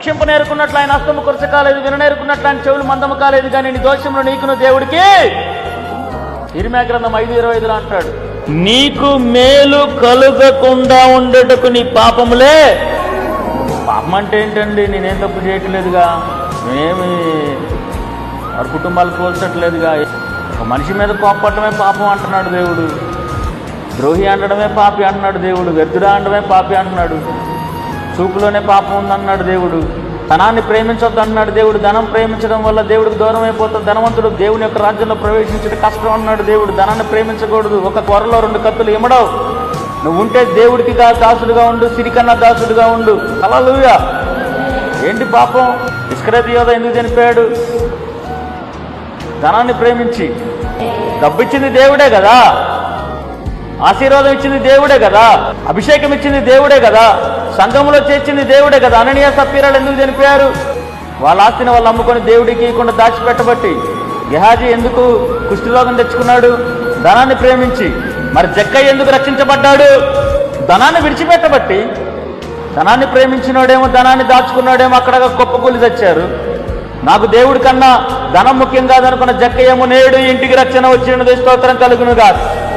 క్షింప నేర్కున్నట్లు ఆయన హస్తము కొరచ కాలేదు విననేరుకున్నట్లు ఆయన చెవులు మందము కాలేదు కానీ నీ దోషంలో నీకును దేవుడికి ఇరిమే గ్రంథం ఐదు ఇరవై ఐదులో అంటాడు. నీకు మేలు కలుగకుండా ఉండటకు నీ పాపములే. పాపం అంటే ఏంటండి? నేనేం తప్పు చేయట్లేదుగా. మేమేమి వారి కుటుంబాలు పోల్చట్లేదుగా. ఒక మనిషి మీద కోప్పట్టమే పాపం అంటున్నాడు దేవుడు. ద్రోహి అనడమే పాపి అంటున్నాడు దేవుడు. వ్యర్థుడా అనడమే పాపి అంటున్నాడు. చూపులోనే పాపం ఉందన్నాడు దేవుడు. ధనాన్ని ప్రేమించొద్దు అన్నాడు దేవుడు. ధనం ప్రేమించడం వల్ల దేవుడికి దూరం అయిపోతుంది ధనవంతుడు దేవుని యొక్క రాజ్యంలో ప్రవేశించడం కష్టం అన్నాడు దేవుడు. ధనాన్ని ప్రేమించకూడదు. ఒక కొరలో రెండు కత్తులు ఇమ్మడవు. నువ్వు ఉంటే దేవుడికి దాసుడుగా ఉండు సిరికన్నా దాసుడుగా ఉండు. అలలుగా ఏంటి పాపం? ఇస్కరేతి యోధ ఎందుకు చనిపోయాడు? ధనాన్ని ప్రేమించి. డబ్బిచ్చింది దేవుడే కదా. ఆశీర్వాదం ఇచ్చింది దేవుడే కదా? అభిషేకం ఇచ్చింది దేవుడే కదా? సంఘంలో చేర్చింది దేవుడే కదా? అననీయ సప్పీరాలు ఎందుకు చనిపోయారు? వాళ్ళ ఆస్తిని వాళ్ళు అమ్ముకొని దేవుడికి ఇవ్వకుండా దాచిపెట్టబట్టి. గెహాజీ ఎందుకు కుష్టిరోగం తెచ్చుకున్నాడు? ధనాన్ని ప్రేమించి. మరి జక్కయ్య ఎందుకు రక్షించబడ్డాడు? ధనాన్ని విడిచిపెట్టబట్టి. ధనాన్ని ప్రేమించినోడేమో ధనాన్ని దాచుకున్నాడేమో అక్కడ గొప్ప కూలి తెచ్చారు. నాకు దేవుడి కన్నా ధనం ముఖ్యం కాదనుకున్న జక్కయ్యము నేడు ఇంటికి రక్షణ వచ్చిన స్తోత్రం కలుగును కాదు